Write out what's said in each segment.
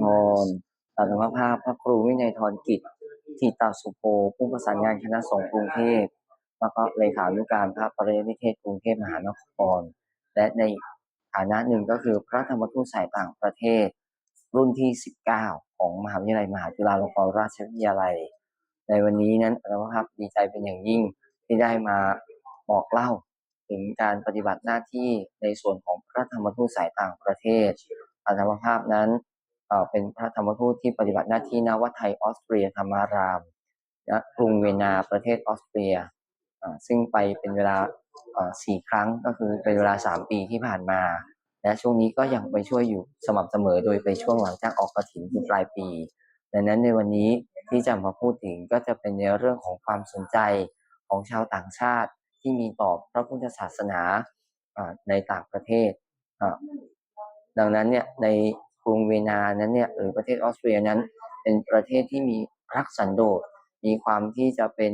พรสัตวภาพพระครูวินัยทรกิจทิตาสุโภผู้ประสานงานคณะสงฆ์กรุงเทพแล้วก็เลขานุการพระปริยนิเทศกรุงเทพมหานคร และในฐานะหนึ่งก็คือพระธรรมทูตสายต่างประเทศ รุ่นที่ 19 ของมหาวิทยาลัยมหาจุฬาลงกรณราชวิทยาลัย ในวันนี้นั้นอัตภาพดีใจเป็นอย่างยิ่งที่ได้มาบอกเล่าถึงการปฏิบัติหน้าที่ในส่วนของพระธรรมทูตสายต่างประเทศอัตภาพนั้น เป็นพระธรรมทูตที่ปฏิบัติหน้าที่ณวัดไทยออสเตรียธรรมารามณกรุงเวนนาประเทศออสเตรียซึ่งไปเป็นเวลาสี่ครั้งก็คือเป็นเวลาสามปีที่ผ่านมา และช่วงนี้ก็ยังไปช่วยอยู่สม่ำเสมอโดยไปช่วงหลังจากออกกระถินอยู่ปลายปี ดังนั้นในวันนี้ที่จะมาพูดถึงก็จะเป็นในเรื่องของความสนใจของชาวต่างชาติที่มีต่อพระพุทธศาสนาในต่างประเทศ ดังนั้นเนี่ยใน กรุงเวนนานั้นเนี่ยหรือประเทศออสเตรียนั้น เป็นประเทศที่มีรักสันโดษมีความที่จะเป็น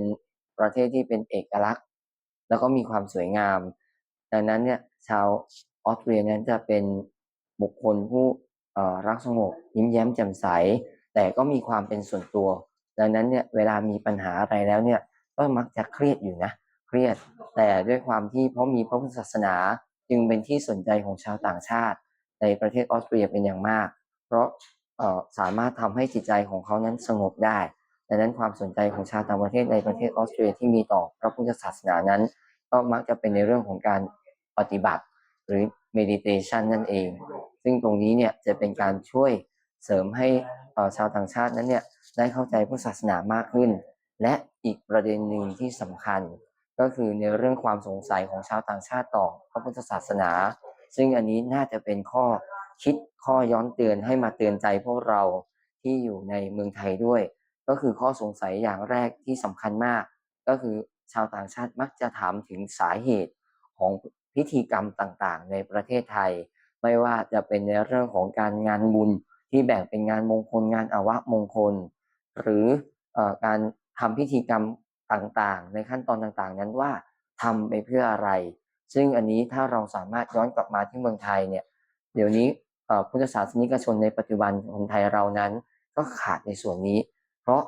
ประเทศที่เป็นเอกลักษณ์ แล้วก็มีความสวยงาม ดังนั้นเนี่ยชาวออสเตรียนั้นจะเป็นบุคคลผู้เอ่อรักสงบยิ้มแย้มแจ่มใส แต่ก็มีความเป็นส่วนตัว ดังนั้นเนี่ยเวลามีปัญหาอะไรแล้วเนี่ยก็มักจะเครียดอยู่นะเครียดแต่ด้วยความที่เพราะมีพระพุทธศาสนาจึงเป็นที่สนใจของชาวต่างชาติ ในประเทศออสเตรียเป็นอย่างมาก เพราะสามารถทำให้จิตใจของเขานั้นสงบได้ดังนั้นความสนใจของชาวต่างประเทศในประเทศออสเตรียที่มีต่อพระพุทธศาสนานั้น ก็มักจะเป็นในเรื่องของการปฏิบัติ หรือ meditation นั่นเอง ซึ่งตรงนี้เนี่ยจะเป็นการช่วยเสริมให้ชาวต่างชาตินั้นเนี่ยได้เข้าใจพุทธศาสนามากขึ้น และอีกประเด็นหนึ่งที่สำคัญ ก็คือในเรื่องความสงสัยของชาวต่างชาติต่อพระพุทธศาสนา ซึ่งอันนี้น่าจะเป็นข้อคิดข้อย้อนเตือนให้มาเตือนใจพวกเราที่อยู่ในเมืองไทยด้วย ก็คือข้อสงสัยอย่างแรกที่สำคัญมาก ก็คือชาวต่างชาติมักจะถามถึงสาเหตุของพิธีกรรมต่างๆ ในประเทศไทย ไม่ว่าจะเป็นในเรื่องของการงานบุญที่แบ่งเป็นงานมงคลงานอวมงคล หรืออการทำพิธีกรรมต่างๆ ในขั้นตอนต่างๆ นั้นว่าทำไปเพื่ออะไร ซึ่งอันนี้ถ้าเราสามารถย้อนกลับมาที่เมืองไทยเนี่ยเดี๋ยวนี้พุทธศาสนิกชนในปัจจุบันคนไทยเรานั้นก็ขาดในส่วนนี้ เพราะ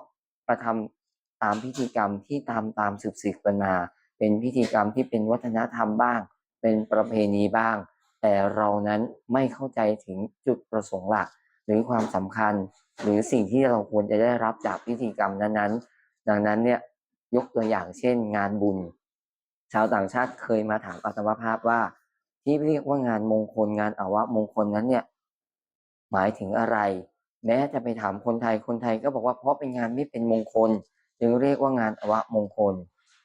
กระทำตามพิธีกรรมที่ตามตามสืบสืบกันมา เป็นพิธีกรรมที่เป็นวัฒนธรรมบ้าง เป็นประเพณีบ้าง แต่เรานั้นไม่เข้าใจถึงจุดประสงค์หลัก หรือความสำคัญ หรือสิ่งที่เราควรจะได้รับจากพิธีกรรมนั้นๆ ดังนั้นเนี่ยยกตัวอย่างเช่น งานบุญ ชาวต่างชาติเคยมาถามอัตมภาพว่า ที่เรียกว่างานมงคลงานอวมงคลนั้นเนี่ย หมายถึงอะไร แม้จะไปถามคนไทยคนไทยก็บอกว่าเพราะเป็นงานไม่เป็นมงคล จึงเรียกว่างานอวมงคล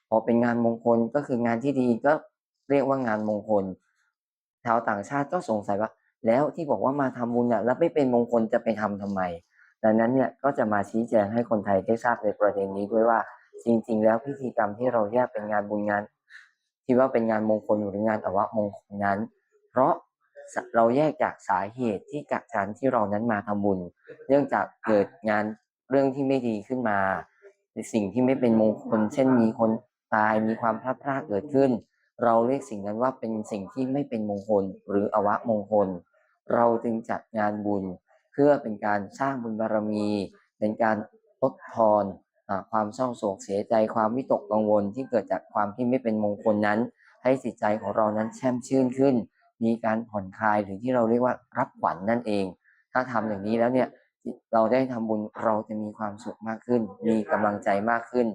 พอเป็นงานมงคลก็คืองานที่ดีก็เรียกว่างานมงคล ชาวต่างชาติก็สงสัยว่า แล้วที่บอกว่ามาทำบุญน่ะแล้วไม่เป็นมงคลจะไปทำทำไมดังนั้นเนี่ยก็จะมาชี้แจงให้คนไทยได้ทราบในประเด็นนี้ด้วยว่า จริง ๆ แล้วพิธีกรรมที่เราแยกเป็นงานบุญงาน ที่ว่าเป็นงานมงคลหรืองานอวมงคลนั้น เพราะเราแยกจากสาเหตุที่กักการที่เรานั้นมาทำบุญ เนื่องจากเกิดงานเรื่องที่ไม่ดีขึ้นมาสิ่งที่ไม่เป็นมงคล เช่นมีคนตายมีความพลาดพลาดเกิดขึ้น เราเรียกสิ่งนั้นว่าเป็นสิ่งที่ไม่เป็นมงคลหรืออวมงคล เราจึงจัดงานบุญ เพื่อเป็นการสร้างบุญบารมี เป็นการลดทอน ความเศร้าโศกเสียใจความวิตกกังวลที่เกิดจากความที่ไม่เป็นมงคลนั้น ให้จิตใจของเรานั้นแช่มชื่นขึ้น มีการผ่อนคลายหรือที่เราเรียกว่ารับขวัญนนั่นเอง ถ้าทำอย่างนี้แล้วเนี่ยเราได้ทำบุญเราจะมีความสุขมากขึ้น มีกำลังใจมากขึ้น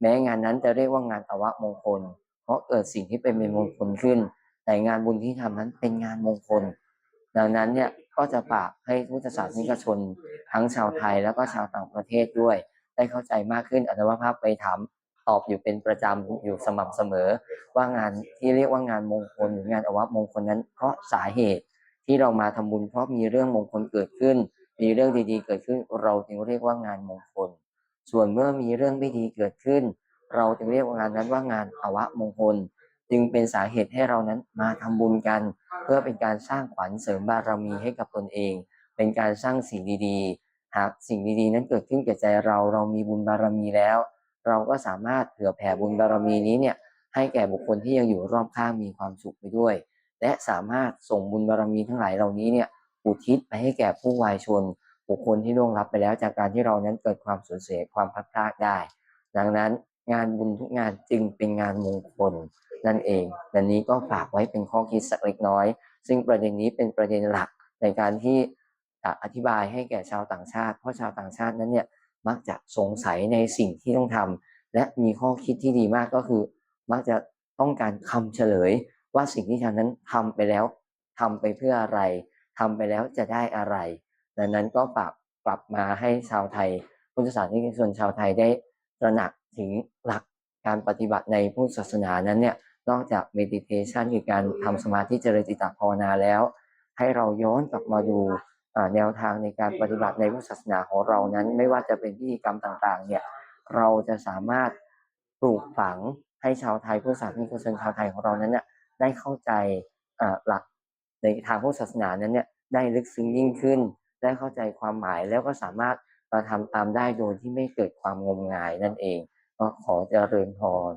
แม้งานนั้นจะเรียกว่างานอวมงคล เพราะเกิดสิ่งที่เป็นมงคลขึ้น แต่งานบุญที่ทำนั้นเป็นงานมงคล ดังนั้นเนี่ยก็จะฝากให้พุทธศาสนิกชน ทั้งชาวไทยแล้วก็ชาวต่างประเทศด้วย ได้เข้าใจมากขึ้นอัตวภาพไปถามตอบอยู่เป็นประจำอยู่สม่ำเสมอ ว่างานที่เรียกว่างานมงคลหรืองานอวมงคลนั้น เพราะสาเหตุที่เรามาทำบุญเพราะมีเรื่องมงคลเกิดขึ้น มีเรื่องดีๆเกิดขึ้น เราจึงเรียกว่างานมงคล ส่วนเมื่อมีเรื่องไม่ดีเกิดขึ้น เราจึงเรียกว่างานนั้นว่างานอวมงคล จึงเป็นสาเหตุให้เรานั้นมาทำบุญกัน เพื่อเป็นการสร้างขวัญเสริมบารมีให้กับตนเอง เป็นการสร้างสิ่งดีๆ หากสิ่งดีๆนั้นเกิดขึ้นแก่ใจเราเรามีบุญบารมีแล้ว เราก็สามารถเผื่อแผ่บุญบารมีนี้เนี่ยให้แก่บุคคลที่ยังอยู่รอบข้างมีความสุขไปด้วย และสามารถส่งบุญบารมีทั้งหลายเหล่านี้เนี่ยอุทิศไปให้แก่ผู้วายชน บุคคลที่ล่วงลับไปแล้ว จากการที่เรานั้นเกิดความสูญเสียความพลัดพรากได้ ดังนั้นงานบุญทุกงานจึงเป็นงานมงคลนั่นเองดังนี้ก็ฝากไว้เป็นข้อคิดสักเล็กน้อย ซึ่งประเด็นนี้เป็นประเด็นหลักในการที่ อธิบายให้แก่ชาวต่างชาติ เพราะชาวต่างชาตินั้นเนี่ยมักจะสงสัยในสิ่งที่ต้องทำและมีข้อคิดที่ดีมากก็คือ มักจะต้องการคำเฉลย ว่าสิ่งที่ทำนั้นทำไปแล้วทำไปเพื่ออะไรทำไปแล้วจะได้อะไร ดังนั้นก็ฝากกลับมาให้ชาวไทยพุทธศาสนิกชนชาวไทยได้ตระหนักถึงหลักการปฏิบัติในพุทธศาสนานั้นเนี่ยนอกจาก meditation คือการทำสมาธิเจริญจิตตภาวนาแล้ว ให้เราย้อนกลับมาดูอ่ แนวทางในการปฏิบัติในพุทธศาสนาของเรานั้น ไม่ว่าจะเป็นพิธีกรรมต่างๆ เนี่ยเราจะสามารถปลูกฝังให้ชาวไทยพุทธศาสนิกชนชาวไทยของเรานั้นเนี่ยได้เข้าใจอ่าหลักในทางพุทธศาสนานั้นเนี่ยได้ลึกซึ้งยิ่งขึ้น ได้เข้าใจความหมายแล้วก็สามารถกระทำตามได้โดยที่ไม่เกิดความงมงายนั่นเองก็ขอเจริญพร